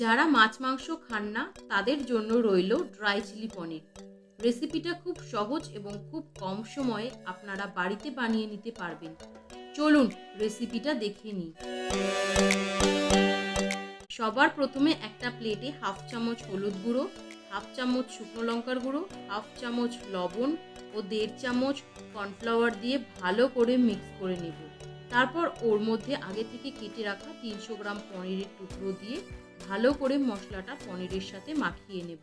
যারা মাছ, মাংস খান না, তাদের জন্য রইল ড্রাই চিলি পনির রেসিপিটা খুব সহজ এবং খুব কম সময়ে আপনারা বাড়িতে বানিয়ে নিতে পারবেন। চলুন রেসিপিটা দেখে নিই। সবার প্রথমে একটা প্লেটে হাফ চামচ হলুদ গুঁড়ো হাফ চামচ শুকনো লঙ্কার গুঁড়ো হাফ চামচ লবণ ও দেড় চামচ কর্নফ্লাওয়ার দিয়ে ভালো করে মিক্স করে নেব। তারপর ওর মধ্যে আগে থেকে কেটে রাখা তিনশো গ্রাম পনিরের টুকরো দিয়ে ভালো করে মশলাটা পনিরের সাথে মাখিয়ে নেব।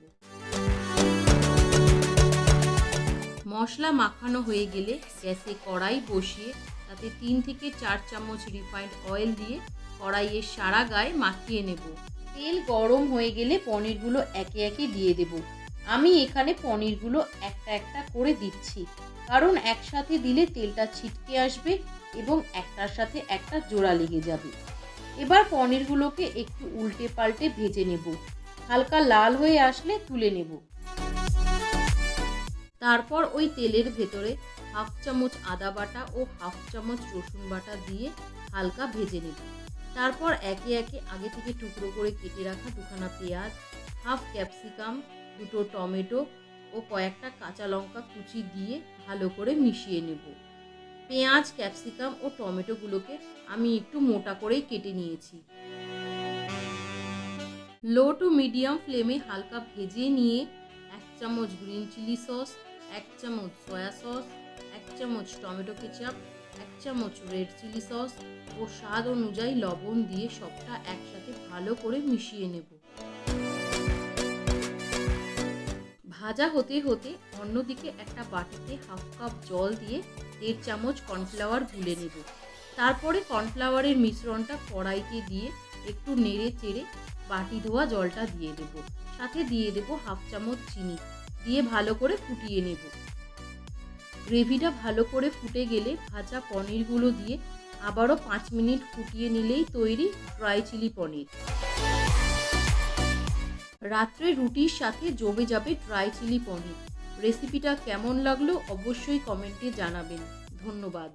মশলা মাখানো হয়ে গেলে গ্যাসে কড়াই বসিয়ে তাতে তিন থেকে চার চামচ রিফাইন্ড অয়েল দিয়ে কড়াইয়ের সারা গায়ে মাখিয়ে নেব। তেল গরম হয়ে গেলে পনিরগুলো একে একে দিয়ে দেব। আমি এখানে পনিরগুলো একটা একটা করে দিচ্ছি। কারণ একসাথে দিলে তেলটা ছিটকে আসবে এবং একটার সাথে একটা জোড়া লেগে যাবে। এবার পনিরগুলোকে একটু উল্টে পাল্টে ভেজে নেব। হালকা লাল হয়ে আসলে তুলে নেব। তারপর ওই তেলের ভেতরে হাফ চামচ আদা বাটা ও হাফ চামচ রসুন বাটা দিয়ে হালকা ভেজে নেব। তারপর একে একে আগে থেকে টুকরো করে কেটে রাখা দুখানা পেঁয়াজ, হাফ ক্যাপসিকাম, দুটো টমেটো ও কয়েকটা কাঁচা লঙ্কা কুচি দিয়ে ভালো করে মিশিয়ে নেব। পেঁয়াজ, ক্যাপসিকাম ও টমেটোগুলোকে আমি একটু মোটা করেই কেটে নিয়েছি। লো টু মিডিয়াম ফ্লেমে হালকা ভেজে নিয়ে এক চামচ গ্রিন চিলি সস, এক চামচ সয়া সস, এক চামচ টমেটো কেচাপ, এক চামচ রেড চিলি সস ও স্বাদ অনুযায়ী লবণ দিয়ে সবটা একসাথে ভালো করে মিশিয়ে নেব। ভাজা হতে হতে অন্যদিকে একটা বাটিতে হাফ কাপ জল দিয়ে দেড় চামচ কর্নফ্লাওয়ার গুলে নেব। তারপরে কর্নফ্লাওয়ারের মিশ্রণটা কড়াইতে দিয়ে একটু নেড়ে চেড়ে বাটি ধোয়া জলটা দিয়ে দেব। সাথে দিয়ে দেব হাফ চামচ চিনি দিয়ে ভালো করে ফুটিয়ে নেব। গ্রেভিটা ভালো করে ফুটে গেলে ভাজা পনিরগুলো দিয়ে আবারও পাঁচ মিনিট ফুটিয়ে নিলেই তৈরি ড্রাই চিলি পনির। রাত্রে রুটির সাথে জমে যাবে ড্রাই চিলি পনির। রেসিপিটা কেমন লাগল অবশ্যই কমেন্টে জানাবেন। ধন্যবাদ।